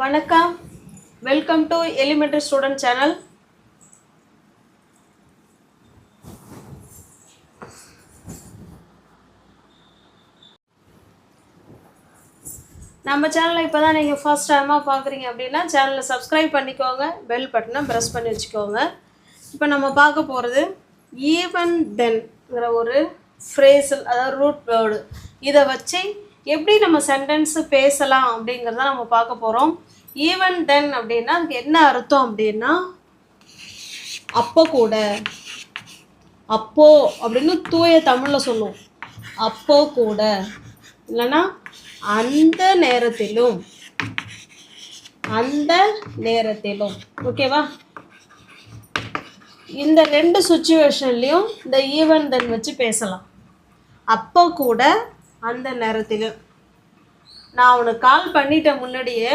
வணக்கம். Welcome to elementary student channel நம்ம சேனலை இப்போ தான் நீங்கள் ஃபர்ஸ்ட் டைமாக பார்க்குறீங்க அப்படின்னா சேனலை சப்ஸ்கிரைப் பண்ணிக்கோங்க. பெல் பட்டனை ப்ரெஸ் பண்ணி வச்சுக்கோங்க. இப்போ நம்ம பார்க்க போகிறது ஈவன் தென்ங்கிற ஒரு ஃப்ரேஸில் அதாவது ரூட் வேர்டு இதை வச்சு எப்படி நம்ம சென்டென்ஸு பேசலாம் அப்படிங்கிறத நம்ம பார்க்க போகிறோம் ஈவன் தென் அப்படின்னா அதுக்கு என்ன அர்த்தம் அப்படின்னா அப்போ கூட அப்போ அப்படின்னு தூய தமிழில் சொல்லுவோம். அப்போ கூட இல்லைன்னா அந்த நேரத்திலும் அந்த நேரத்திலும். ஓகேவா இந்த ரெண்டு சுச்சுவேஷன்லேயும் இந்த ஈவன் தென் வச்சு பேசலாம். அப்போ கூட அந்த நேரத்திலும் நான் அவனுக்கு கால் பண்ணிட்டேன் முன்னாடியே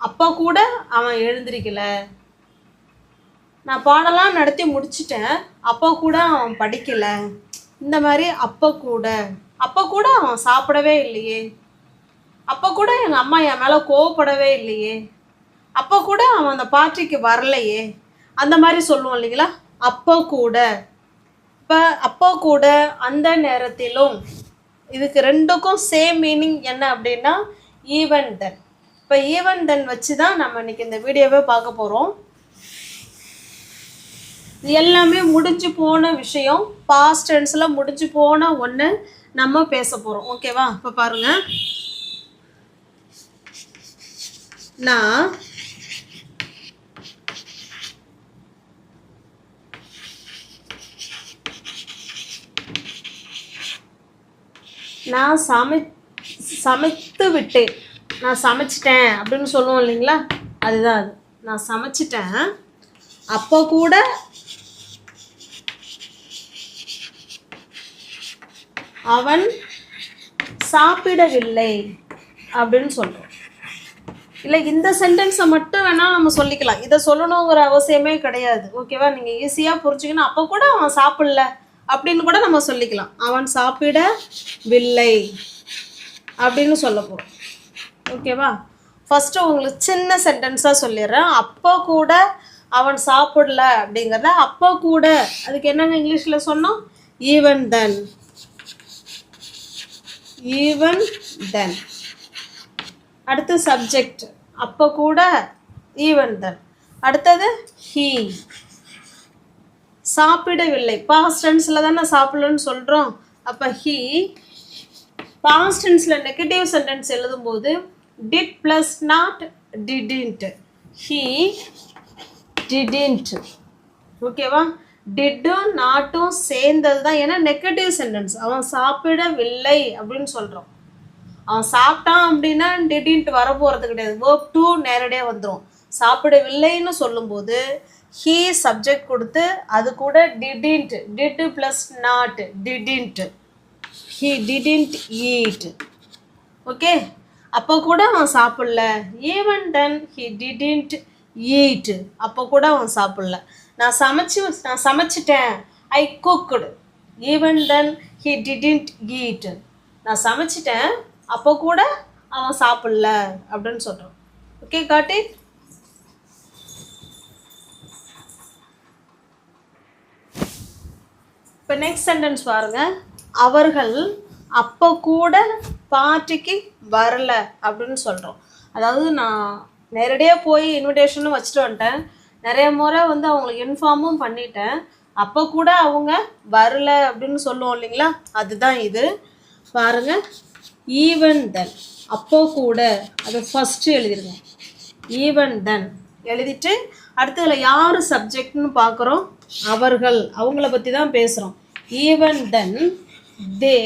அப்போ கூட அவன் எழுந்திருக்கல. நான் பாடலாம் நடத்தி முடிச்சிட்டேன் அப்போ கூட அவன் படிக்கல. இந்த மாதிரி அப்போ கூட. அப்போ கூட அவன் சாப்பிடவே இல்லையே. அப்போ கூட எங்கள் அம்மா என் மேலே கோவப்படவே இல்லையே. அப்போ கூட அவன் அந்த பார்ட்டிக்கு வரலையே. அந்த மாதிரி சொல்லுவோம் இல்லைங்களா? அப்போ கூட. இப்போ அப்போ கூட அந்த நேரத்திலும் இதுக்கு ரெண்டுக்கும் சேம் மீனிங் என்ன அப்படின்னா ஈவன் தென் இப்போ ஈவன் தென் வச்சு தான் நம்ம இன்னைக்கு இந்த வீடியோவே பார்க்க போகிறோம் இது எல்லாமே முடிஞ்சு போன விஷயம். பாஸ்ட் டென்ஸில் முடிஞ்சு போன ஒன்று நம்ம பேச போகிறோம் ஓகேவா இப்போ பாருங்கள் நான் நான் சமை சமைத்து விட்டேன். நான் சமைச்சிட்டேன் அப்படின்னு சொல்லுவோம் இல்லைங்களா? அதுதான் அது. நான் சமைச்சிட்டேன். அப்போ கூட அவன் சாப்பிடவில்லை அப்படின்னு சொல்கிறோம் இல்லை இந்த சென்டென்ஸை மட்டும் வேணால் நம்ம சொல்லிக்கலாம். இதை சொல்லணுங்கிற அவசியமே கிடையாது. ஓகேவா நீங்கள் ஈஸியாக புரிஞ்சுக்கணும். அப்போ கூட அவன் சாப்பிடல. அப்படின்னு கூட நம்ம சொல்லிக்கலாம். அவன் சாப்பிடவில்லை அப்படின்னு சொல்ல போகிறோம் ஓகேவா ஃபஸ்ட்டு உங்களுக்கு சின்ன சென்டென்ஸாக சொல்லிடுறேன். அப்போ கூட அவன் சாப்பிடல அப்படிங்கிறத அப்போ கூட. அதுக்கு என்னங்க இங்கிலீஷில் சொன்னோம்? ஈவன் தென் ஈவன் தென் அடுத்து சப்ஜெக்ட் அப்போ கூட ஈவன் தென் அடுத்தது ஹீ சாப்பிடவில்லை. பாஸ்ட் டென்ஸில் தானே சாப்பிடலன்னு சொல்கிறோம் அப்போ ஹீ பாஸ்ட் டென்ஸில் நெகட்டிவ் சென்டென்ஸ் எழுதும்போது did plus not didn't he didn't ஓகேவா டிட்டும் நாட்டும் சேர்ந்தது தான். ஏன்னா நெகட்டிவ் சென்டென்ஸ் அவன் சாப்பிடவில்லை அப்படின்னு சொல்கிறோம் அவன் சாப்பிட்டான் அப்படின்னா டிடின்ட்டு வர போகிறது கிடையாது. வேர்ப் டூ நேரடியாக வந்துடும் சாப்பிடவில்லைன்னு சொல்லும்போது ஹீ சப்ஜெக்ட் கொடுத்து அது கூட didn't did plus not didn't he didn't eat okay அப்போ கூட அவன் சாப்பிடல. Even then he didn't eat அப்போ கூட அவன் சாப்பிடல. நான் சமைச்சு நான் சமைச்சிட்டேன். I cooked even then he didn't eat நான் சமைச்சிட்டேன். அப்போ கூட அவன் சாப்பிடல. அப்படின்னு சொல்கிறான் ஓகே காட்டி இப்போ நெக்ஸ்ட் சென்டென்ஸ் பாருங்க. அவர்கள் அப்போ கூட பார்ட்டிக்கு வரல அப்படின்னு சொல்கிறோம் அதாவது நான் நேரடியாக போய் இன்விடேஷனும் வச்சுட்டு வந்துட்டேன். நிறைய முறை வந்து அவங்களுக்கு இன்ஃபார்மும் பண்ணிட்டேன். அப்போ கூட அவங்க வரல அப்படின்னு சொல்லுவோம் இல்லைங்களா? அதுதான் இது. பாருங்க. ஈவன் தென் அப்போ கூட. அதை ஃபஸ்ட்டு எழுதிருங்க. ஈவன் தென் எழுதிட்டு அடுத்ததில் யார் சப்ஜெக்ட்னு பார்க்குறோம். அவர்கள் அவங்கள பற்றி தான் பேசுகிறோம் ஈவன் தென் தே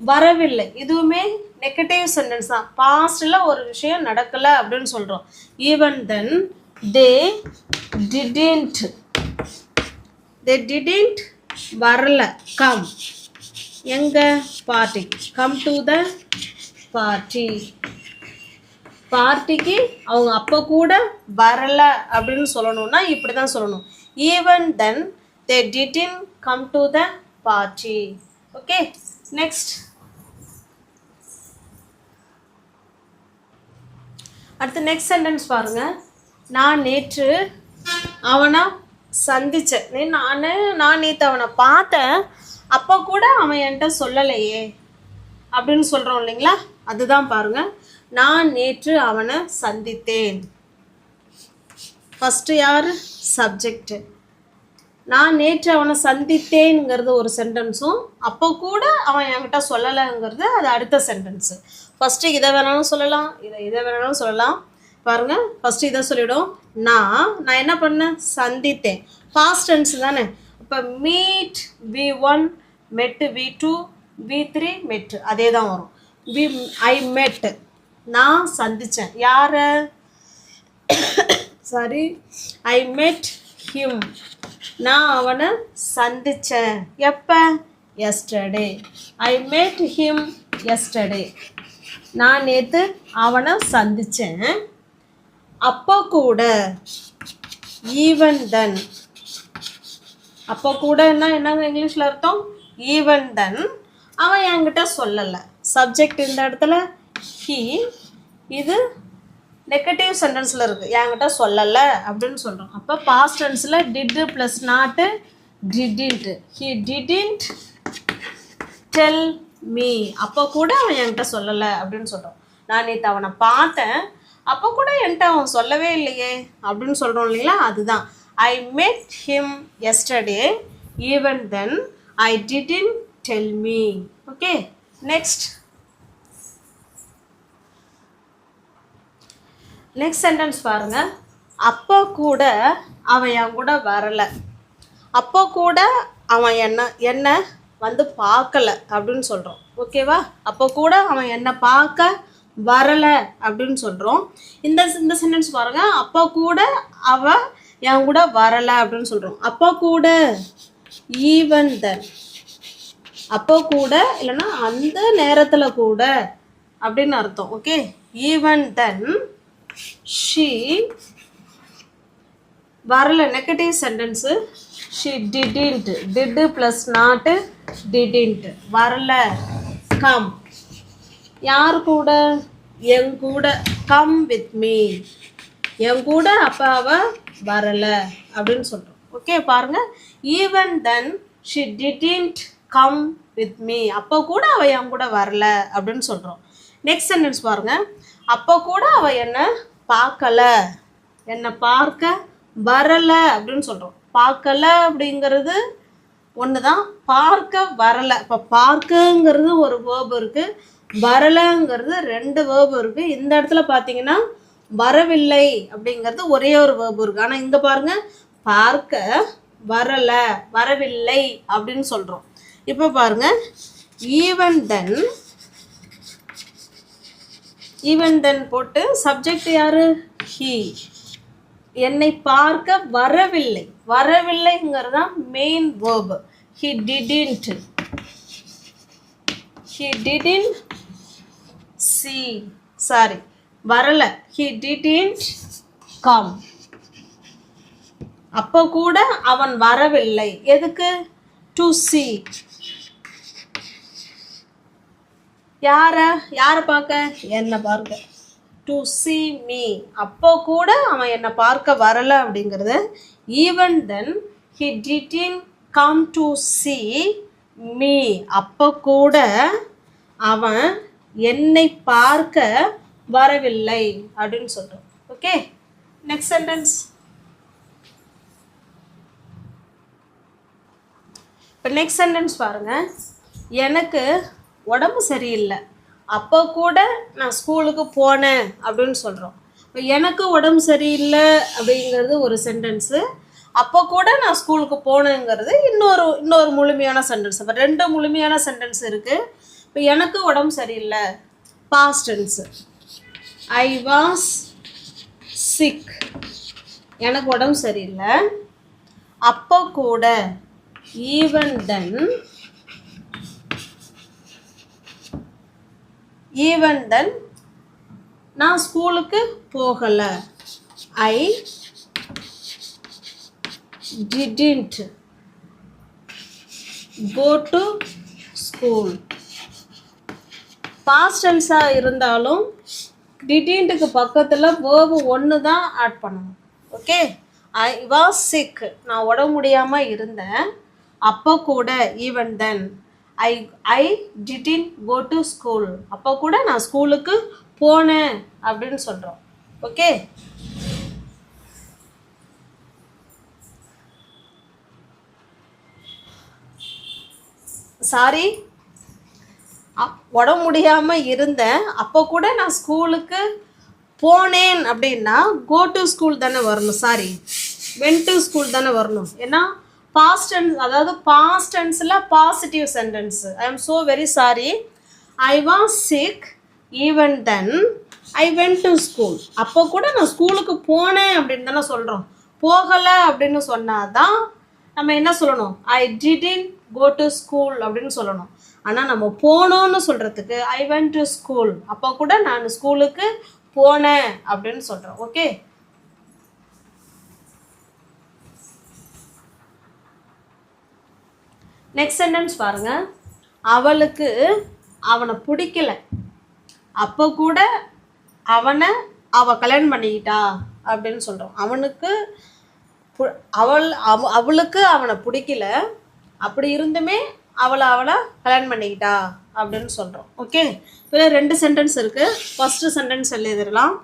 வரவில்லை. இதுவுமே நெகட்டிவ் சென்டென்ஸ் தான். பாஸ்டில் ஒரு விஷயம் நடக்கலை அப்படின்னு சொல்கிறோம் even then they didn't they didn't வரல. கம் எங்க? Party come to the party பார்ட்டிக்கு அவங்க அப்போ கூட வரலை அப்படின்னு சொல்லணும்னா இப்படி தான் சொல்லணும். Even then they didn't come to the party okay next அடுத்து நெக்ஸ்ட் சென்டென்ஸ் பாருங்க. நான் நேற்று அவனை சந்திச்சேன். நான் நான் நேற்று அவனை பார்த்தேன். அப்போ கூட அவன் என்கிட்ட சொல்லலையே. அப்படின்னு சொல்கிறோம் இல்லைங்களா? அதுதான் பாருங்க. நான் நேற்று அவனை சந்தித்தேன். ஃபஸ்ட்டு யார்? சப்ஜெக்ட் நான் நேற்று அவனை சந்தித்தேங்கிறது ஒரு சென்டென்ஸும் அப்போ கூட அவன் என்கிட்ட சொல்லலைங்கிறது அது அடுத்த சென்டென்ஸு ஃபஸ்ட்டு இதை வேணாலும் சொல்லலாம் இதை இதை வேணாலும் சொல்லலாம். பாருங்கள் ஃபஸ்ட்டு இதை சொல்லிவிடும் நான் நான் என்ன பண்ணேன்? சந்தித்தேன். ஃபாஸ்ட் டென்ஸ் தானே? இப்போ meet V one met V two V three met அதே தான் வரும். வி ஐ மெட் நான் சந்தித்தேன் யாரை? சாரி ஐ மெட் ஹிம் நான் அவனை சந்தித்தேன் எப்போ? எஸ்டர்டே ஐ மெட் ஹிம் எஸ்டர்டே நான் நேற்று அவனை சந்தித்தேன் அப்போ கூட ஈவன் தென் அப்போ கூடன்னா என்னங்க இங்கிலீஷில் அர்த்தம்? ஈவன் தென் அவன் என்கிட்ட சொல்லலை. சப்ஜெக்ட் இந்த இடத்துல ஹீ இது நெகட்டிவ் சென்டென்ஸில் இருக்குது என்கிட்ட சொல்லலை அப்படின்னு சொல்கிறோம் அப்போ past டென்ஸில் did plus not didn't he didn't tell me அப்போ கூட அவன் என்கிட்ட சொல்லலை அப்படின்னு சொல்கிறோம் நான் நேற்று அவனை பார்த்தேன். அப்போ கூட என்கிட்ட அவன் சொல்லவே இல்லையே அப்படின்னு சொல்கிறோம் இல்லைங்களா? அதுதான். I met him yesterday even then I didn't tell me okay next next sentence பாருங்க. அப்போ கூட அவன் என் கூட வரலை. அப்போ கூட அவன் என்ன என்ன வந்து பார்க்கல அப்படின்னு சொல்கிறோம் ஓகேவா அப்போ கூட அவன் என்னை பார்க்க வரலை அப்படின்னு சொல்கிறோம் இந்த இந்த சென்டென்ஸ் பாருங்க. அப்போ கூட அவன் என் கூட வரலை அப்படின்னு சொல்கிறோம் அப்போ கூட ஈவன் தன் அப்போ கூட இல்லைன்னா அந்த நேரத்தில் கூட அப்படின்னு அர்த்தம். ஓகே ஈவன் தென் ஷீ வரல negative sentence she didn't did plus not didn't வரல. கம் யார் கூட? என் கூட. கம் வித் மீ என் கூட அப்போ அவ வரல அப்படின்னு சொல்கிறோம் ஓகே பாருங்க. Even then she didn't come with me அப்போ கூட அவ என் கூட வரல அப்படின்னு சொல்கிறோம் நெக்ஸ்ட் சென்டென்ஸ் பாருங்க. அப்போ கூட அவள் என்னை? பார்க்கல. என்னை பார்க்க? வரலை அப்படின்னு சொல்கிறோம் பார்க்கல அப்படிங்கிறது ஒன்று தான் பார்க்க வரலை. இப்போ பார்க்கங்கிறது ஒரு வேர்பு இருக்குது வரலைங்கிறது ரெண்டு வேர்பு இருக்குது இந்த இடத்துல பார்த்தீங்கன்னா வரவில்லை அப்படிங்கிறது ஒரே ஒரு வேர்பு இருக்குது ஆனால் இங்கே பாருங்கள் பார்க்க வரலை வரவில்லை அப்படின்னு சொல்கிறோம் இப்போ பாருங்க ஈவன் தென் ஈவன் தென் போட்டு சப்ஜெக்ட் யாரு? ஹீ என்னை பார்க்க வரவில்லை. வரவில்லைங்கிறது தான் main verb he didn't he didn't see sorry வரல. ஹி டிடின்ட் கம் அப்போ கூட அவன் வரவில்லை. எதுக்கு? டு சி யார? யாரை பார்க்க? என்னை பார்க்க. டு சி மீ அப்போ கூட அவன் என்னை பார்க்க வரலை அப்படிங்கிறது even then he didn't come to see me அப்போ கூட அவன் என்னை பார்க்க வரவில்லை அப்படின்னு சொல்கிறான் ஓகே நெக்ஸ்ட் சென்டென்ஸ் இப்போ நெக்ஸ்ட் சென்டென்ஸ் பாருங்கள் எனக்கு உடம்பு சரியில்லை. அப்போ கூட நான் ஸ்கூலுக்கு போனேன் அப்படின்னு சொல்கிறோம் இப்போ எனக்கு உடம்பு சரியில்லை அப்படிங்கிறது ஒரு சென்டென்ஸு அப்போ கூட நான் ஸ்கூலுக்கு போனேங்கிறது இன்னொரு இன்னொரு முழுமையான சென்டென்ஸ் இப்போ ரெண்டு முழுமையான சென்டென்ஸ் இருக்குது இப்போ எனக்கு உடம்பு சரியில்லை. Past tense I was sick எனக்கு உடம்பு சரியில்லை. அப்போ கூட ஈவன் தென் ஈவன் தென் நான் ஸ்கூலுக்கு போகலை. I didn't go to school பாஸ்டன்ஸாக இருந்தாலும் டிடின்ட்டுக்கு பக்கத்தில் வேர்வு ஒன்று தான் ஆட் பண்ணணும். ஓகே ஐ வாஸ் சிக் நான் உடம்பு முடியாமல் இருந்தேன். அப்போ கூட even then I I didn't go to school அப்போ கூட நான் ஸ்கூலுக்கு போனேன் அப்படின்னு சொல்கிறோம் ஓகே சாரி உடம்பு முடியாமல் இருந்தேன். அப்போ கூட நான் ஸ்கூலுக்கு போனேன் அப்படின்னா கோ டு ஸ்கூல் தானே வரணும். சாரி வென் டு ஸ்கூல் தானே வரணும். ஏன்னா பாஸ்ட் டென்ஸ் அதாவது past டென்ஸில் positive sentence I am so very sorry I was sick even then I went to school அப்போ கூட நான் ஸ்கூலுக்கு போனேன் அப்படின்னு தானே சொல்கிறோம் போகலை அப்படின்னு சொன்னால் தான் நம்ம என்ன சொல்லணும்? ஐ டிடின் கோ டு ஸ்கூல் அப்படின்னு சொல்லணும். ஆனால் நம்ம போனோன்னு சொல்கிறதுக்கு ஐ வென்ட் டு ஸ்கூல் அப்போ கூட நான் ஸ்கூலுக்கு போனேன் அப்படின்னு சொல்கிறோம் ஓகே நெக்ஸ்ட் சென்டென்ஸ் பாருங்கள் அவளுக்கு அவனை பிடிக்கல. அப்போ கூட அவனை அவள் கல்யாணம் பண்ணிக்கிட்டா அப்படின்னு சொல்கிறோம் அவனுக்கு பு- அவள் அவ அவளுக்கு அவனை பிடிக்கல. அப்படி இருந்துமே அவளை அவளை கல்யாணம் பண்ணிக்கிட்டா அப்படின்னு சொல்கிறோம் ஓகே இதில் ரெண்டு சென்டென்ஸ் இருக்குது ஃபஸ்ட்டு சென்டென்ஸ் எழுதிடலாம்.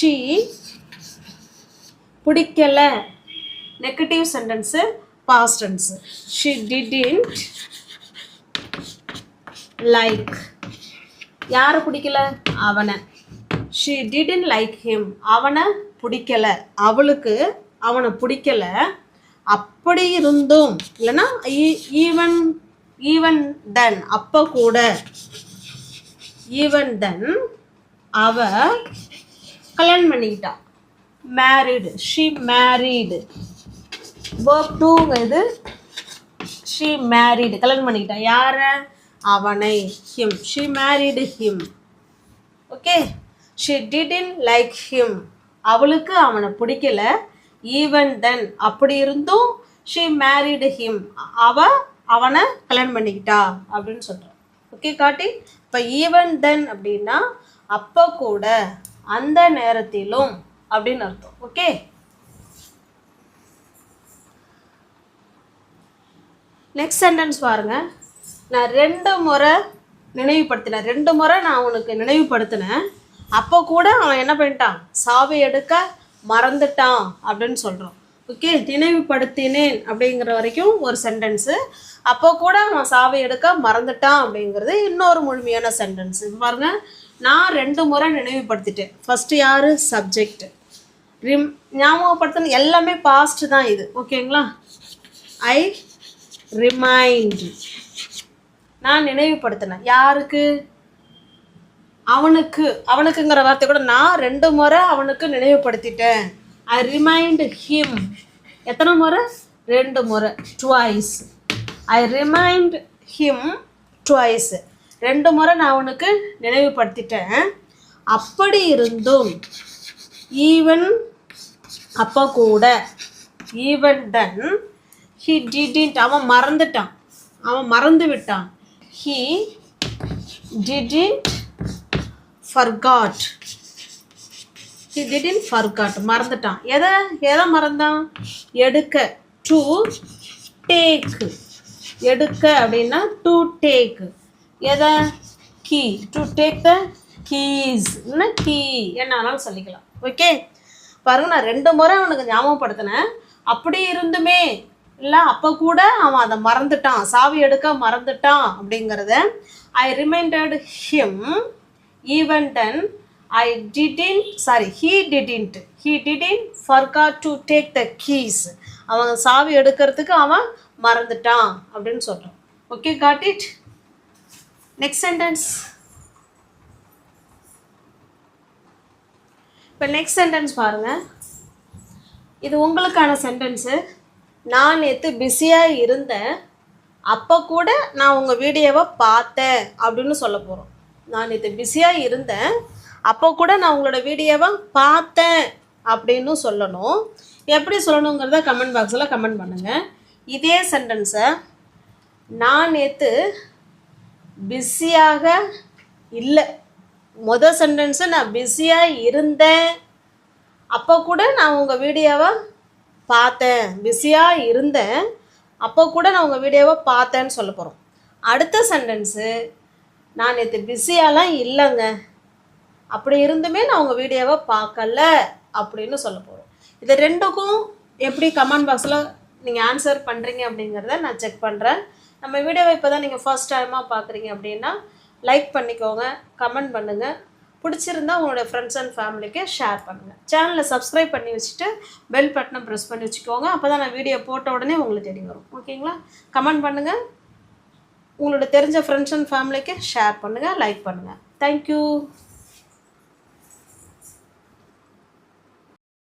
ஷீ பிடிக்கல. Negative sentence past tense. She didn't like யாரை பிடிக்கல? அவனை. ஷி டிடின் லைக் ஹிம் அவனை பிடிக்கல. அவளுக்கு அவனை பிடிக்கல. அப்படி இருந்தும் இல்லைன்னா ஈவன் ஈவன் தென் அப்போ கூட ஈவன் தென் அவ கல்யாணம் பண்ணிக்கிட்டா. மேரிடு ஷி மேரீடு ஒர்க் டூங்கிறது ஷீ மேரிடு கல்யாணம் பண்ணிக்கிட்டா யாரை? அவனை him she married him okay she didn't like him அவளுக்கு அவனை பிடிக்கல. ஈவன் தென் அப்படி இருந்தும் ஷீ மேரிடு ஹிம் அவ அவனை கல்யாணம் பண்ணிக்கிட்டா அப்படின்னு சொல்கிறான் ஓகே காட்டி? இப்போ ஈவன் தென் அப்படின்னா அப்போ கூட அந்த நேரத்திலும் அப்படின்னு அர்த்தம். ஓகே நெக்ஸ்ட் சென்டென்ஸ் பாருங்கள் நான் ரெண்டு முறை நினைவுபடுத்தினேன். ரெண்டு முறை நான் உனக்கு நினைவுபடுத்தினேன். அப்போ கூட அவன் என்ன பண்ணிட்டான்? சாவி எடுக்க மறந்துட்டான் அப்படின்னு சொல்கிறோம் ஓகே நினைவுபடுத்தினேன் அப்படிங்கிற வரைக்கும் ஒரு சென்டென்ஸு அப்போ கூட அவன் சாவி எடுக்க மறந்துட்டான் அப்படிங்கிறது இன்னொரு முழுமையான சென்டென்ஸ் பாருங்க நான் ரெண்டு முறை நினைவுபடுத்திட்டேன். ஃபஸ்ட்டு யார்? சப்ஜெக்ட் ரிம் ஞாபகப்படுத்தின எல்லாமே பாஸ்ட் தான் இது. ஓகேங்களா ஐ ரிமைண்ட் நான் நினைவுபடுத்தினேன். யாருக்கு? அவனுக்கு. அவனுக்குங்கிற வார்த்தை கூட நான் ரெண்டு முறை அவனுக்கு நினைவுபடுத்திட்டேன். ஐ ரிமைண்ட் ஹிம் எத்தனை முறை? ரெண்டு முறை. Twice I remind him twice ரெண்டு முறை நான் அவனுக்கு நினைவுபடுத்திட்டேன். அப்படி இருந்தும் ஈவன் அப்போ கூட ஈவன் தன் ஹி டிடின்ட் அவன் மறந்துட்டான். அவன் மறந்து விட்டான். He didn't forgot he didn't forgot மறந்துட்டான். எதை? எதை மறந்தான்? எடுக்க. டு டேக் எடுக்க அப்படின்னா டு டேக் எதை? Key to take the keys என்ன கீ என்னாலும் சொல்லிக்கலாம். ஓகே பாருங்க நான் ரெண்டு முறை அவனுக்கு ஞாபகப்படுத்தினேன். அப்படி இருந்துமே இல்லை அப்போ கூட அவன் அதை மறந்துட்டான். சாவி எடுக்க மறந்துட்டான் அப்படிங்கிறத I reminded him even then I didn't sorry he didn't he didn't forgot to take the keys அவன் சாவி எடுக்கிறதுக்கு அவன் மறந்துட்டான் அப்படின்னு சொல்கிறான் okay got it next sentence இப்போ நெக்ஸ்ட் சென்டென்ஸ் பாருங்கள் இது உங்களுக்கான சென்டென்ஸு நான் நேற்று பிஸியாக இருந்தேன். அப்போ கூட நான் உங்கள் வீடியோவை பார்த்தேன் அப்படின்னு சொல்ல போகிறோம் நான் நேற்று பிஸியாக இருந்தேன். அப்போ கூட நான் உங்களோட வீடியோவை பார்த்தேன் அப்படின்னு சொல்லணும். எப்படி சொல்லணுங்கிறத கமெண்ட் பாக்ஸில் கமெண்ட் பண்ணுங்கள் இதே சென்டென்ஸை நான் நேற்று பிஸியாக இல்லை. மொதல் சென்டென்ஸை நான் பிஸியாக இருந்தேன். அப்போ கூட நான் உங்கள் வீடியோவை பார்த்தேன் பிஸியாக இருந்தேன். அப்போ கூட நான் உங்கள் வீடியோவை பார்த்தேன்னு சொல்ல போகிறோம் அடுத்த சென்டென்ஸு நான் நேற்று பிஸியாலாம் இல்லைங்க. அப்படி இருந்துமே நான் உங்கள் வீடியோவை பார்க்கல அப்படின்னு சொல்ல போகிறோம் இது ரெண்டுக்கும் எப்படி கமெண்ட் பாக்ஸில் நீங்கள் ஆன்சர் பண்ணுறீங்க அப்படிங்கிறத நான் செக் பண்ணுறேன் நம்ம வீடியோவை இப்போ தான் நீங்கள் ஃபர்ஸ்ட் டைமாக பார்க்குறீங்க அப்படின்னா லைக் பண்ணிக்கோங்க கமெண்ட் பண்ணுங்கள் பிடிச்சிருந்தா உங்களோட ஃப்ரெண்ட்ஸ் அண்ட் ஃபேமிலிக்கு ஷேர் பண்ணுங்கள் சேனலை சப்ஸ்கிரைப் பண்ணி வச்சுட்டு பெல் பட்டனை ப்ரெஸ் பண்ணி வச்சுக்கோங்க. அப்போ தான் நான் வீடியோ போட்ட உடனே உங்களுக்கு தேடி வரும். ஓகேங்களா கமெண்ட் பண்ணுங்கள் உங்களோட தெரிஞ்ச ஃப்ரெண்ட்ஸ் அண்ட் ஃபேமிலிக்கு ஷேர் பண்ணுங்கள் லைக் பண்ணுங்கள் தேங்க்யூ